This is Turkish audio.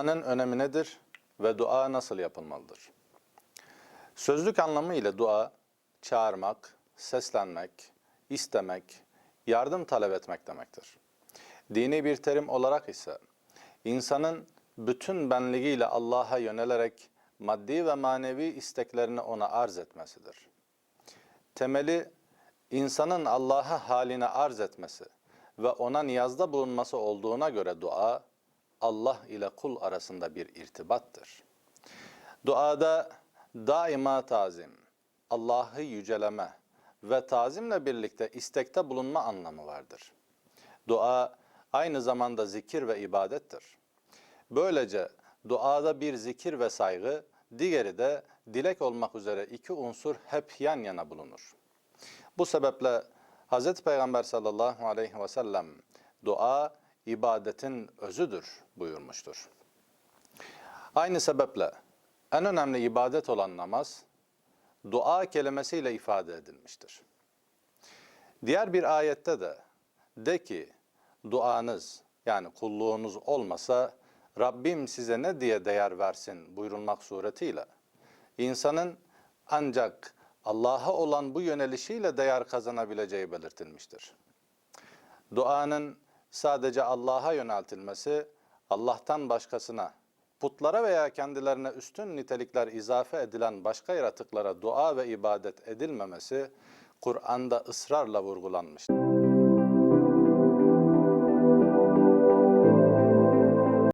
Duanın önemi nedir ve dua nasıl yapılmalıdır? Sözlük anlamı ile dua, çağırmak, seslenmek, istemek, yardım talep etmek demektir. Dini bir terim olarak ise insanın bütün benliğiyle Allah'a yönelerek maddi ve manevi isteklerini ona arz etmesidir. Temeli insanın Allah'a haline arz etmesi ve ona niyazda bulunması olduğuna göre dua, Allah ile kul arasında bir irtibattır. Duada daima tazim, Allah'ı yüceleme ve tazimle birlikte istekte bulunma anlamı vardır. Dua aynı zamanda zikir ve ibadettir. Böylece duada bir zikir ve saygı, diğeri de dilek olmak üzere iki unsur hep yan yana bulunur. Bu sebeple Hz. Peygamber sallallahu aleyhi ve sellem dua ibadetin özüdür buyurmuştur. Aynı sebeple en önemli ibadet olan namaz dua kelimesiyle ifade edilmiştir. Diğer bir ayette de de ki duanız yani kulluğunuz olmasa Rabbim size ne diye değer versin buyurulmak suretiyle insanın ancak Allah'a olan bu yönelişiyle değer kazanabileceği belirtilmiştir. Duanın sadece Allah'a yöneltilmesi, Allah'tan başkasına, putlara veya kendilerine üstün nitelikler izafe edilen başka yaratıklara dua ve ibadet edilmemesi Kur'an'da ısrarla vurgulanmıştır.